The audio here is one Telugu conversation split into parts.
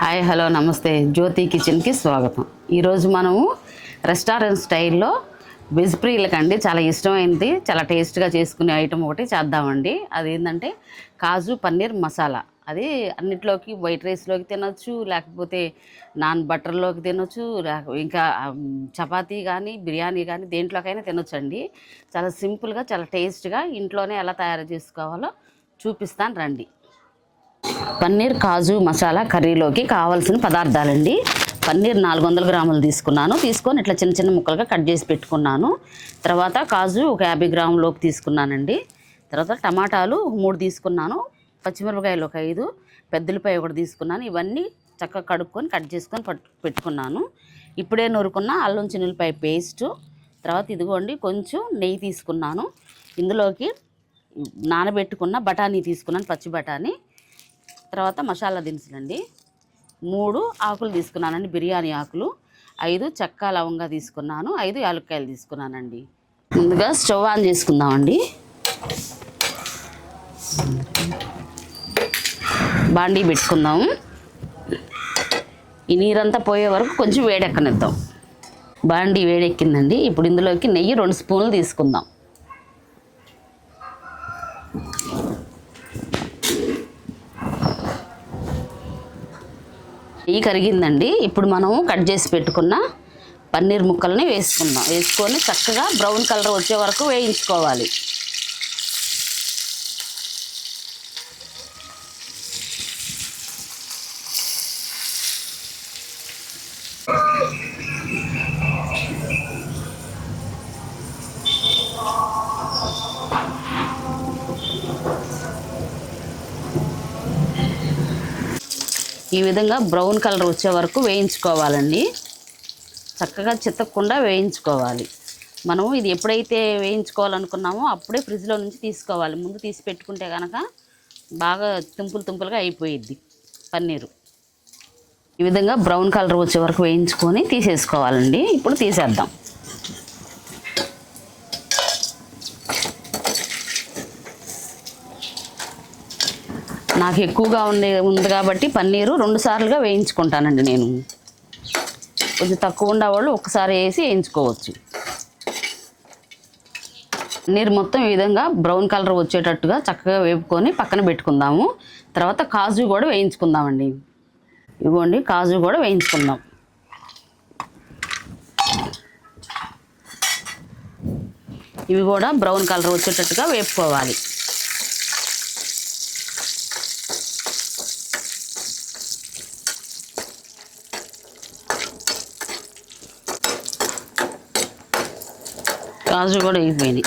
హాయ్ హలో నమస్తే. జ్యోతి కిచెన్కి స్వాగతం. ఈరోజు మనము రెస్టారెంట్ స్టైల్లో వెజ్ ప్రియులకండి చాలా ఇష్టమైంది. చాలా టేస్ట్గా చేసుకునే ఐటమ్ ఒకటి చేద్దామండి. అది ఏంటంటే కాజు పన్నీర్ మసాలా. అది అన్నిట్లోకి వైట్ రైస్లోకి తినొచ్చు లేకపోతే నాన్ బటర్లోకి తినొచ్చు ఇంకా చపాతీ కానీ బిర్యానీ కానీ దేంట్లోకైనా తినొచ్చండి. చాలా సింపుల్గా చాలా టేస్ట్గా ఇంట్లోనే ఎలా తయారు చేసుకోవాలో చూపిస్తాను రండి. పన్నీర్ కాజు మసాలా కర్రీలోకి కావాల్సిన పదార్థాలండి. పన్నీర్ నాలుగు వందల గ్రాములు తీసుకున్నాను. తీసుకొని ఇట్లా చిన్న చిన్న ముక్కలుగా కట్ చేసి పెట్టుకున్నాను. తర్వాత కాజు ఒక యాభై గ్రాములోకి తీసుకున్నానండి. తర్వాత టమాటాలు మూడు తీసుకున్నాను. పచ్చిమిరపకాయలు ఒక ఐదు పెద్దలపాయ ఒకటి తీసుకున్నాను. ఇవన్నీ చక్కగా కడుక్కొని కట్ చేసుకొని పట్టు పెట్టుకున్నాను. ఇప్పుడే నూరుకున్న అల్లం చిన్నులపాయ పేస్టు. తర్వాత ఇదిగోండి కొంచెం నెయ్యి తీసుకున్నాను. ఇందులోకి నానబెట్టుకున్న బఠానీ తీసుకున్నాను పచ్చి బఠానీ. తర్వాత మసాలా దినుసులండి. మూడు ఆకులు తీసుకున్నానండి బిర్యానీ ఆకులు. ఐదు చెక్క లవంగా తీసుకున్నాను ఐదు యాలక్కాయలు తీసుకున్నానండి. ముందుగా స్టవ్ ఆన్ చేసుకుందామండి. బాండీ పెట్టుకుందాము ఈ నీరంతా పోయే వరకు కొంచెం వేడెక్కనిద్దాం. బాండీ వేడెక్కిందండి. ఇప్పుడు ఇందులోకి నెయ్యి రెండు స్పూన్లు తీసుకుందాం. నెయ్యి కరిగిందండి. ఇప్పుడు మనము కట్ చేసి పెట్టుకున్న పన్నీర్ ముక్కల్ని వేసుకుందాం. వేసుకొని చక్కగా బ్రౌన్ కలర్ వచ్చే వరకు వేయించుకోవాలి. ఈ విధంగా బ్రౌన్ కలర్ వచ్చే వరకు వేయించుకోవాలండి. చక్కగా చిత్తకుండా వేయించుకోవాలి. మనము ఇది ఎప్పుడైతే వేయించుకోవాలనుకున్నామో అప్పుడే ఫ్రిడ్జ్లో నుంచి తీసుకోవాలి. ముందు తీసి పెట్టుకుంటే కనుక బాగా తుంపులు తుంపులుగా అయిపోయిద్ది పన్నీరు. ఈ విధంగా బ్రౌన్ కలర్ వచ్చే వరకు వేయించుకొని తీసేసుకోవాలండి. ఇప్పుడు తీసేద్దాం. నాకు ఎక్కువగా ఉండే ఉంది కాబట్టి పన్నీరు రెండు సార్లుగా వేయించుకుంటానండి నేను. కొంచెం తక్కువ ఉండేవాళ్ళు ఒకసారి వేసి వేయించుకోవచ్చు. నీరు మొత్తం ఈ విధంగా బ్రౌన్ కలర్ వచ్చేటట్టుగా చక్కగా వేపుకొని పక్కన పెట్టుకుందాము. తర్వాత కాజు కూడా వేయించుకుందామండి. ఇవ్వండి కాజు కూడా వేయించుకుందాం. ఇవి కూడా బ్రౌన్ కలర్ వచ్చేటట్టుగా వేపుకోవాలి. కాజు కూడా వేగిపోయినాయి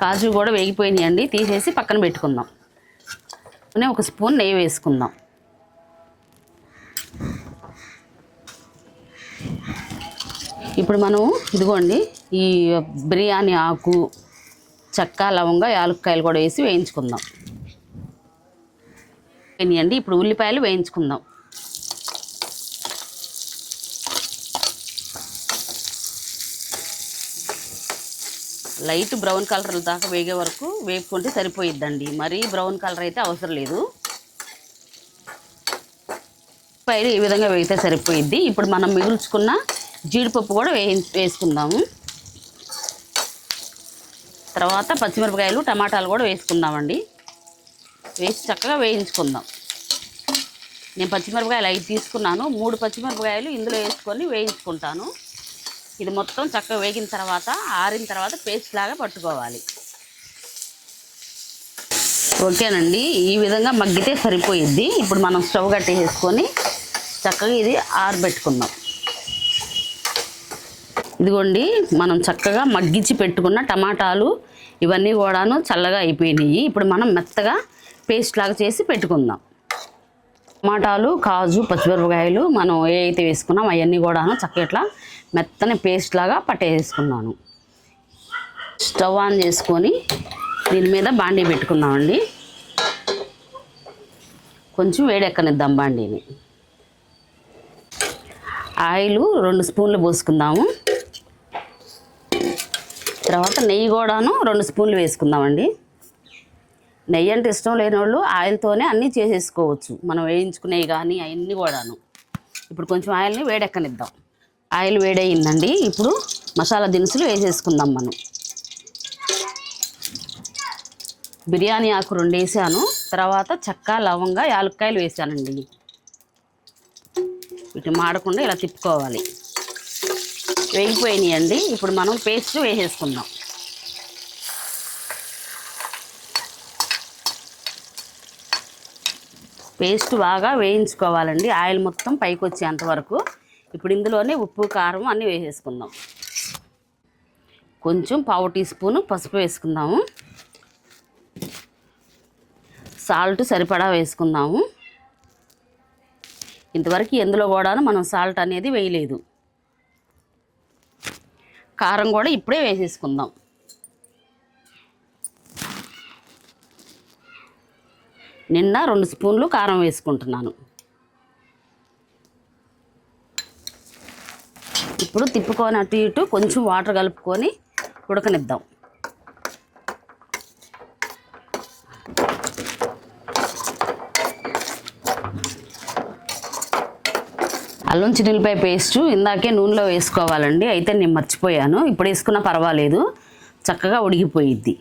కాజు కూడా వేగిపోయినాయి అండి. తీసేసి పక్కన పెట్టుకుందాం. ఒక స్పూన్ నెయ్యి వేసుకుందాం. ఇప్పుడు మనం ఇదిగోండి ఈ బిర్యానీ ఆకు చెక్క లవంగా యాలక్కాయలు కూడా వేసి వేయించుకుందాం. వేయండి ఇప్పుడు ఉల్లిపాయలు వేయించుకుందాం. లైట్ బ్రౌన్ కలర్ దాకా వేగే వరకు వేపుకుంటే సరిపోయిద్దండి. మరీ బ్రౌన్ కలర్ అయితే అవసరం లేదు. పైన ఈ విధంగా వేగితే సరిపోయిద్ది. ఇప్పుడు మనం మిగుల్చుకున్న జీడిపప్పు కూడా వే వేసుకుందాము. తర్వాత పచ్చిమిరపకాయలు టమాటాలు కూడా వేసుకుందామండి. వేసి చక్కగా వేయించుకుందాం. నేను పచ్చిమిరపకాయలు ఐదు తీసుకున్నాను. మూడు పచ్చిమిరపకాయలు ఇందులో వేసుకొని వేయించుకుంటాను. ఇది మొత్తం చక్కగా వేగిన తర్వాత ఆరిన తర్వాత పేస్ట్ లాగా పట్టుకోవాలి. ఓకేనండి. ఈ విధంగా మగ్గితే సరిపోయిద్ది. ఇప్పుడు మనం స్టవ్ కట్టేసుకొని చక్కగా ఇది ఆరబెట్టుకుందాం. ఇదిగోండి మనం చక్కగా మగ్గించి పెట్టుకున్న టమాటాలు ఇవన్నీ కూడాను చల్లగా అయిపోయినాయి. ఇప్పుడు మనం మెత్తగా పేస్ట్ లాగా చేసి పెట్టుకుందాం. టమాటాలు కాజు పచ్చిమిరపకాయలు మనం ఏ అయితే వేసుకున్నాం అవన్నీ కూడాను చక్కగా ఇట్లా మెత్తని పేస్ట్ లాగా పట్టేసుకున్నాను స్టవ్ ఆన్ చేసుకొని దీని మీద బాండీ పెట్టుకుందామండి. కొంచెం వేడెక్కనిద్దాం బాండీని. ఆయిల్ రెండు స్పూన్లు పోసుకుందాము. తర్వాత నెయ్యి కూడాను రెండు స్పూన్లు వేసుకుందామండి. నెయ్యి అంటే ఇష్టం లేని వాళ్ళు ఆయిల్తోనే అన్నీ చేసేసుకోవచ్చు. మనం వేయించుకునేవి కానీ అవన్నీ కూడాను. ఇప్పుడు కొంచెం ఆయిల్ని వేడెక్కనిద్దాం. ఆయిల్ వేడయిందండి. ఇప్పుడు మసాలా దినుసులు వేసేసుకుందాం మనం. బిర్యానీ ఆకు రెండు వేసాను. తర్వాత చెక్క లవంగ యాలక్కాయలు వేసానండి. వీటిని మాడకుండా ఇలా తిప్పుకోవాలి. వేగిపోయినాయండి. ఇప్పుడు మనం పేస్ట్ వేసేసుకుందాం. పేస్ట్ బాగా వేయించుకోవాలండి. ఆయిల్ మొత్తం పైకి వచ్చేంత వరకు. ఇప్పుడు ఇందులోనే ఉప్పు కారం అన్నీ వేసేసుకుందాం. కొంచెం పావు టీ స్పూను పసుపు వేసుకుందాము. సాల్ట్ సరిపడా వేసుకుందాము. ఇంతవరకు ఎందులో కూడా మనం సాల్ట్ అనేది వేయలేదు. కారం కూడా ఇప్పుడే వేసేసుకుందాం. నిన్న రెండు స్పూన్లు కారం వేసుకుంటున్నాను. ఇప్పుడు తిప్పుకొని అటు ఇటు కొంచెం వాటర్ కలుపుకొని ఉడకనిద్దాం. అల్లం చిల్లిపాయ పేస్టు ఇందాకే నూనెలో వేసుకోవాలండి అయితే నేను మర్చిపోయాను. ఇప్పుడు వేసుకున్నా పర్వాలేదు చక్కగా ఉడికిపోయిద్ది.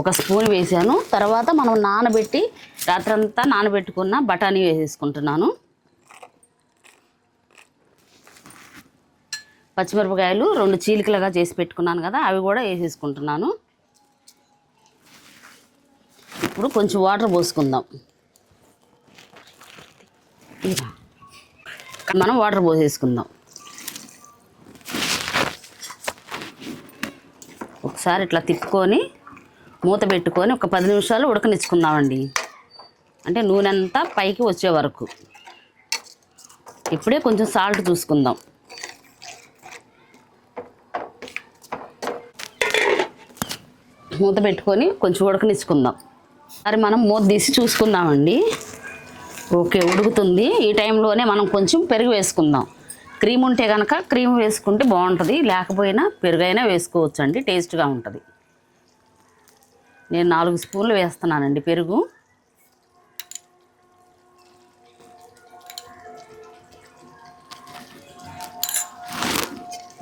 ఒక స్పూన్ వేసాను తర్వాత మనం నానబెట్టి రాత్రంతా నానబెట్టుకున్న బఠానీ వేసేసుకుంటున్నాను. పచ్చిమిరపకాయలు రెండు చీలికలుగా చేసి పెట్టుకున్నాను కదా అవి కూడా వేసేసుకుంటున్నాను. ఇప్పుడు కొంచెం వాటర్ పోసుకుందాం. మనం వాటర్ పోసేసుకుందాం. ఒకసారి ఇట్లా తిప్పుకొని మూత పెట్టుకొని ఒక పది నిమిషాలు ఉడకనిచ్చుకుందామండి. అంటే నూనె అంతా పైకి వచ్చే వరకు. ఇప్పుడే కొంచెం సాల్ట్ చూసుకుందాం. మూత పెట్టుకొని కొంచెం ఉడకనిచ్చుకుందాం. మరి మనం మూత తీసి చూసుకుందామండి. ఓకే ఉడుకుతుంది. ఈ టైంలోనే మనం కొంచెం పెరుగు వేసుకుందాం. క్రీమ్ ఉంటే కనుక క్రీమ్ వేసుకుంటే బాగుంటుంది. లేకపోయినా పెరుగైనా వేసుకోవచ్చు అండి టేస్ట్గా ఉంటుంది. నేను నాలుగు స్పూన్లు వేస్తున్నానండి పెరుగు.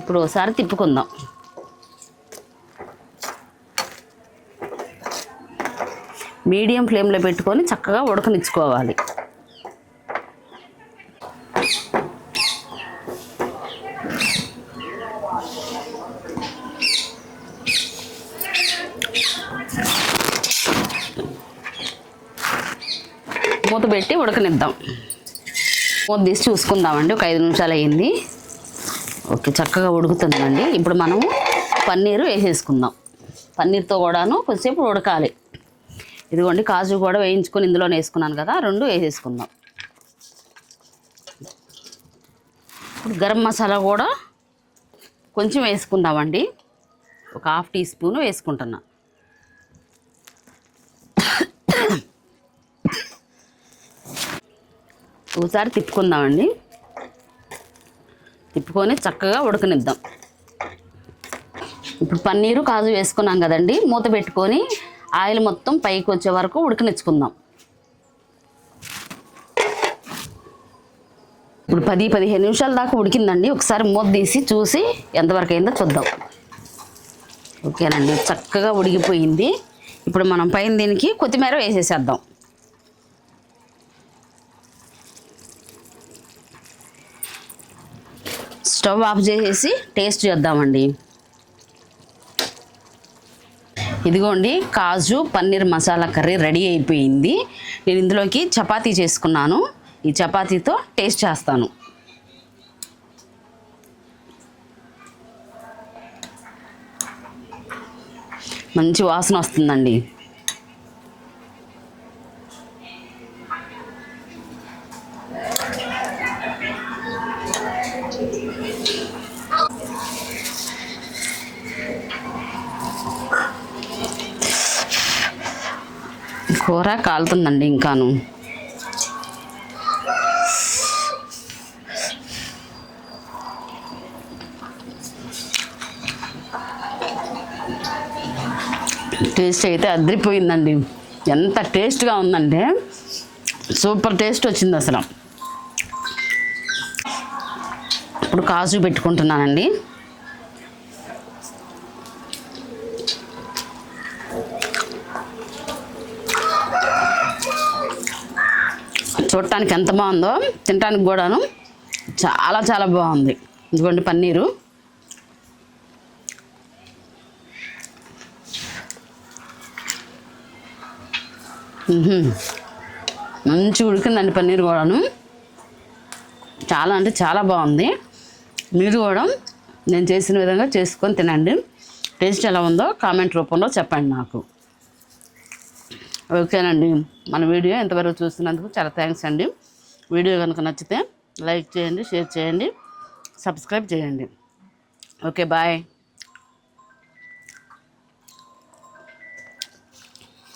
ఇప్పుడు ఒకసారి తిప్పుకుందాం. మీడియం ఫ్లేమ్లో పెట్టుకొని చక్కగా ఉడకనిచ్చుకోవాలి. మూత పెట్టి ఉడకనిద్దాం. మూత తీసి చూసుకుందామండి. ఒక ఐదు నిమిషాలు అయ్యింది. ఓకే చక్కగా ఉడుకుతుందండి. ఇప్పుడు మనము పన్నీరు వేసేసుకుందాం. పన్నీర్తో కూడాను కొద్దిసేపు ఉడకాలి. ఇదిగోండి కాజు కూడా వేయించుకొని ఇందులోనే వేసుకున్నాను కదా రెండు వేసేసుకుందాం. ఇప్పుడు గరం మసాలా కూడా కొంచెం వేసుకుందామండి. ఒక హాఫ్ టీ స్పూన్ వేసుకుంటున్నా. ఒకసారి తిప్పుకుందామండి. తిప్పుకొని చక్కగా ఉడకనిద్దాం. ఇప్పుడు పన్నీరు కాజు వేసుకున్నాం కదండి మూత పెట్టుకొని ఆయిల్ మొత్తం పైకి వచ్చే వరకు ఉడకనిచ్చుకుందాం. ఇప్పుడు పది పదిహేను నిమిషాల దాకా ఉడికిందండి ఒకసారి మూత తీసి చూసి ఎంతవరకు అయిందో చూద్దాం. ఓకేనండి చక్కగా ఉడికిపోయింది. ఇప్పుడు మనం పైన దీనికి కొత్తిమీర వేసేసేద్దాం. స్టవ్ ఆఫ్ చేసేసి టేస్ట్ చేద్దామండి. ఇదిగోండి కాజు పన్నీర్ మసాలా కర్రీ రెడీ అయిపోయింది. నేను ఇందులోకి చపాతీ చేసుకున్నాను. ఈ చపాతీతో టేస్ట్ చేస్తాను. మంచి వాసన వస్తుందండి. కూర కాలుతుందండి ఇంకాను. టేస్ట్ అయితే అదిరిపోయిందండి. ఎంత టేస్ట్గా ఉందంటే సూపర్ టేస్ట్ వచ్చింది అసలు. ఇప్పుడు కాజు పెట్టుకుంటున్నానండి. చూడటానికి ఎంత బాగుందో తినటానికి కూడాను చాలా చాలా బాగుంది. ఇదిగోండి పన్నీరు. మంచి ఉడికిందండి పన్నీర్ కూడాను. చాలా అంటే చాలా బాగుంది. మీరు కూడా నేను చేసిన విధంగా చేసుకొని తినండి. టేస్ట్ ఎలా ఉందో కామెంట్ రూపంలో చెప్పండి నాకు. ఓకేనండి. మన వీడియో ఇంతవరకు చూసినందుకు చాలా థ్యాంక్స్ అండి. వీడియో కనుక నచ్చితే లైక్ చేయండి షేర్ చేయండి సబ్స్క్రైబ్ చేయండి. Okay bye.